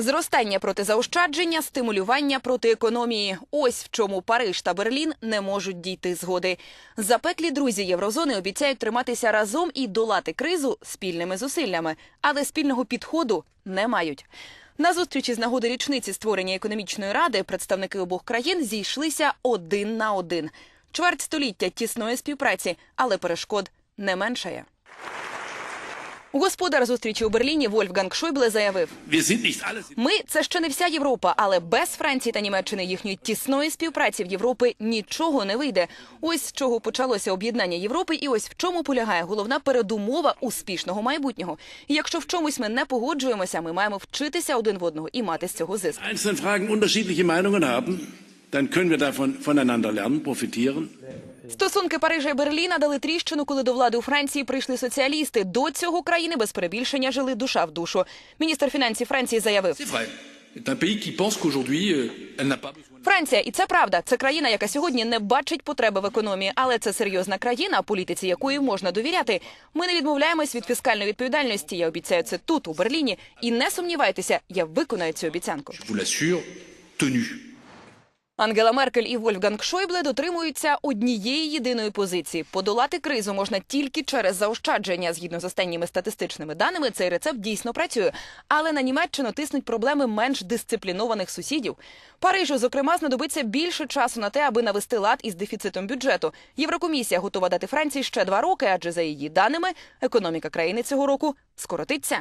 Зростання проти заощадження, стимулювання проти економії. Ось в чому Париж та Берлін не можуть дійти згоди. Запеклі друзі Єврозони обіцяють триматися разом і долати кризу спільними зусиллями, але спільного підходу не мають. На зустрічі з нагоди річниці створення економічної ради представники обох країн зійшлися один на один. Чверть століття тісної співпраці, але перешкод не меншає. Господар зустрічі у Берліні Вольфганг Шойбле заявив: ми це ще не вся Європа, але без Франції та Німеччини їхньої тісної співпраці в Європи нічого не вийде. Ось з чого почалося об'єднання Європи, і ось в чому полягає головна передумова успішного майбутнього. І якщо в чомусь ми не погоджуємося, ми маємо вчитися один в одного і мати з цього зиск. einzelnen Fragen unterschiedliche Meinungen haben, dann können wir davon voneinander lernen, profitieren. Стосунки Парижа і Берліна дали тріщину, коли до влади у Франції прийшли соціалісти. До цього країни без перебільшення жили душа в душу. Міністр фінансів Франції заявив: euh. Франція, і це правда. Це країна, яка сьогодні не бачить потреби в економії, але це серйозна країна, політиці якої можна довіряти. Ми не відмовляємось від фіскальної відповідальності. Я обіцяю це тут, у Берліні. І не сумнівайтеся, я виконаю цю обіцянку. Ангела Меркель і Вольфганг Шойбле дотримуються однієї єдиної позиції: подолати кризу можна тільки через заощадження. Згідно з останніми статистичними даними, цей рецепт дійсно працює. Але на Німеччину тиснуть проблеми менш дисциплінованих сусідів. Парижу, зокрема, знадобиться більше часу на те, аби навести лад із дефіцитом бюджету. Єврокомісія готова дати Франції ще два роки, адже за її даними економіка країни цього року скоротиться.